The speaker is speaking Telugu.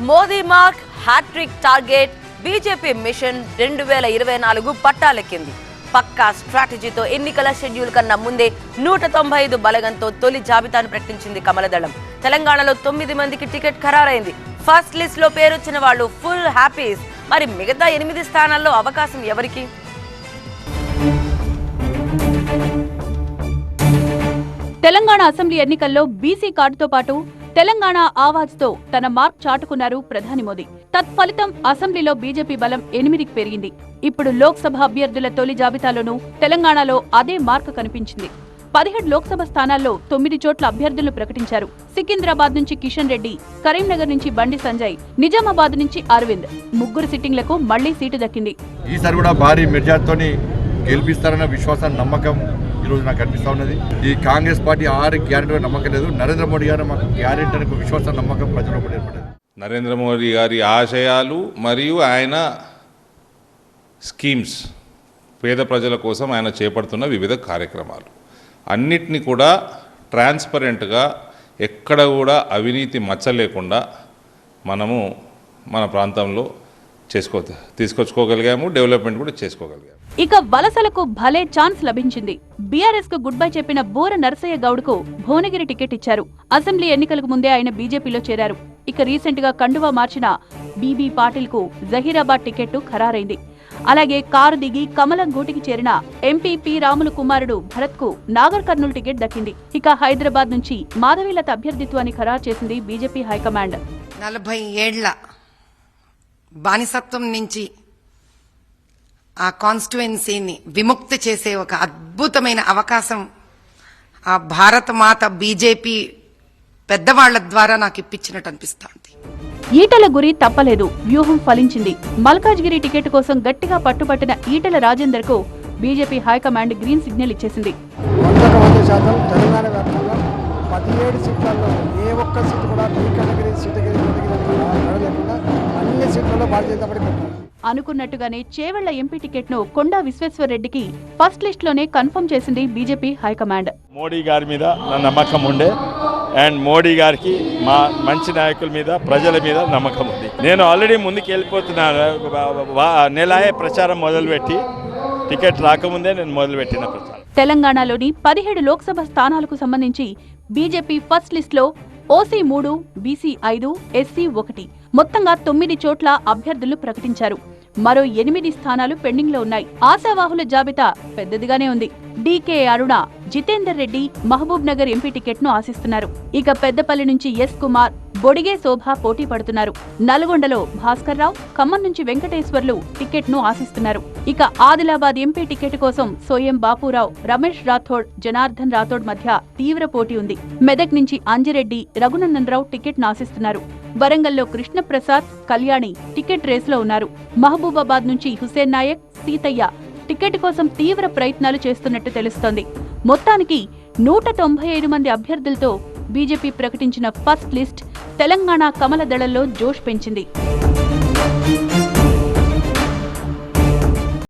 Modi mark hat trick target BJP mission రెండు వేల ఇరవై నాలుగు పట్టాలెక్కింది. పక్కా స్ట్రాటజీతో ఎన్నికల షెడ్యూల్ కన్నా ముందే నూట తొంభై ఐదు బలగంతో తొలి జాబితాను ప్రకటించింది కమలదళం. తెలంగాణలో తొమ్మిది మందికి టికెట్ ఖరారైంది. ఫస్ట్ లిస్ట్లో పేరొచ్చిన వాళ్ళు ఫుల్ హ్యాపీస్. మరి మిగతా ఎనిమిది స్థానాల్లో అవకాశం ఎవరికి? తెలంగాణ అసెంబ్లీ ఎన్నికల్లో బీసీ కార్డుతో పాటు తెలంగాణ ఆవాజ్తో తన మార్క్ చాటుకున్నారు ప్రధాని మోదీ. తత్ఫలితం అసెంబ్లీలో బీజేపీ బలం ఎనిమిదికి పెరిగింది. ఇప్పుడు లోక్సభ అభ్యర్థుల తొలి జాబితాలోనూ తెలంగాణలో అదే మార్క్ కనిపించింది. పదిహేడు లోక్సభ స్థానాల్లో తొమ్మిది చోట్ల అభ్యర్థులను ప్రకటించారు. సికింద్రాబాద్ నుంచి కిషన్ రెడ్డి కరీంనగర్ నుంచి బండి సంజయ్ నిజామాబాద్ నుంచి అరవింద్ ముగ్గురు సిట్టింగ్లకు మళ్ళీ సీటు దక్కింది. ఈసారి కూడా భారీ మెజార్టీతోని గెలిపిస్తారన్న విశ్వాసం నమ్మకం ఈరోజు నాకు అనిపిస్తూ ఉన్నది. ఈ కాంగ్రెస్ పార్టీ ఆరు గ్యారెంటీ నమ్మకం లేదు. నరేంద్ర మోడీ గారు మాకు గ్యారెంటీ అనే ఒక విశ్వాసం నమ్మకం ప్రజల్లో కూడా ఏర్పడింది నరేంద్ర మోడీ గారి ఆశయాలు మరియు ఆయన స్కీమ్స్ పేద ప్రజల కోసం ఆయన చేపడుతున్న వివిధ కార్యక్రమాలు. అన్నిటినీ కూడా ట్రాన్స్పరెంట్గా ఎక్కడ కూడా అవినీతి మచ్చ లేకుండా మనము మన ప్రాంతంలో చేసుకో తీసుకొచ్చుకోగలిగాము డెవలప్మెంట్ కూడా చేసుకోగలిగాము. ఇక వలసలకు భలే ఛాన్స్ లభించింది. బీఆర్ఎస్కు గుడ్ బై చెప్పిన బోర నరసయ్య గౌడ్కు భువనగిరి టికెట్ ఇచ్చారు. అసెంబ్లీ ఎన్నికలకు ముందే ఆయన బీజేపీలో చేరారు. ఇక రీసెంట్గా కండువా మార్చిన బీబీ పాటిల్కు జహీరాబాద్ టికెట్ ఖరారైంది. అలాగే కారు దిగి కమలం గూటికి చేరిన ఎంపీ పి రాములు కుమారుడు భరత్కు నాగర్ కర్నూలు టికెట్ దక్కింది. ఇక హైదరాబాద్ నుంచి మాధవీలత అభ్యర్థిత్వాన్ని ఖరారు చేసింది బీజేపీ హైకమాండ్. నలభై ఏళ్ళ బానిసత్వం నుంచి ఆ కాన్స్టిట్యుయెన్సీని విముక్తి చేసే ఒక అద్భుతమైన అవకాశం ఆ భారత మాత బీజేపీ పెద్దవాళ్ళ ద్వారా నాకు ఇప్పించినట్టు అనిపిస్తోంది. ఈటల గురి తప్పలేదు. వ్యూహం ఫలించింది. మల్కాజ్గిరి టికెట్ కోసం గట్టిగా పట్టుపట్టిన Etela రాజేందర్కు BJP high command green signal ఇచ్చేసింది. శాతం తెలంగాణ వ్యాప్తంగా పదిహేడు సీట్లలో ఏ ఒక్క సీటు కూడా భారతీయ జనతా పార్టీ పెట్టారు. అనుకున్నట్టుగానే చేవెళ్ళ ఎంపీ టికెట్ను కొండా విశ్వేశ్వరరెడ్డికి ఫస్ట్ లిస్ట్లోనే కన్ఫర్మ్ చేసింది బీజేపీ హైకమాండ్. మోడీ గారి మీద నా నమ్మకం ఉండే. అండ్ మోడీ గారికి మా మంచి నాయకుల మీద ప్రజల మీద నమ్మకం ఉంది. నేను ఆల్రెడీ ముందుకు వెళ్ళిపోతున్నాను నెలాయే ప్రచారం మొదలుపెట్టి టికెట్ రాకముందే నేను మొదలుపెట్టిన ప్రచారం. తెలంగాణలోని పదిహేడు లోక్సభ స్థానాలకు సంబంధించి బీజేపీ ఫస్ట్ లిస్ట్లో ఓసీ మూడు బీసీ ఐదు ఎస్సీ ఒకటి. మొత్తంగా తొమ్మిది చోట్ల అభ్యర్థులు ప్రకటించారు. మరో ఎనిమిది స్థానాలు పెండింగ్లో ఉన్నాయి. ఆశావాహుల జాబితా పెద్దదిగానే ఉంది. డీకే అరుణ జితేందర్ రెడ్డి మహబూబ్ నగర్ ఎంపీ టికెట్ను ఆశిస్తున్నారు. ఇక పెద్దపల్లి నుంచి ఎస్ కుమార్ బొడిగే శోభ పోటీ పడుతున్నారు. నల్గొండలో భాస్కర్ రావు ఖమ్మం నుంచి వెంకటేశ్వర్లు టికెట్ను ఆశిస్తున్నారు. ఇక ఆదిలాబాద్ ఎంపీ టికెట్ కోసం సోయం బాపురావు రమేష్ రాథోడ్ జనార్దన్ రాథోడ్ మధ్య తీవ్ర పోటీ ఉంది. మెదక్ నుంచి అంజిరెడ్డి రఘునందన్ రావు టికెట్ను ఆశిస్తున్నారు. వరంగల్లో కృష్ణప్రసాద్ కళ్యాణి టికెట్ రేసులో ఉన్నారు. మహబూబాబాద్ నుంచి హుసేన్ నాయక్ సీతయ్య టికెట్ కోసం తీవ్ర ప్రయత్నాలు చేస్తున్నట్టు తెలుస్తోంది. మొత్తానికి నూట తొంభై ఐదు మంది అభ్యర్థులతో బీజేపీ ప్రకటించిన ఫస్ట్ లిస్ట్ తెలంగాణ కమల దళంలో జోష్ పెంచింది.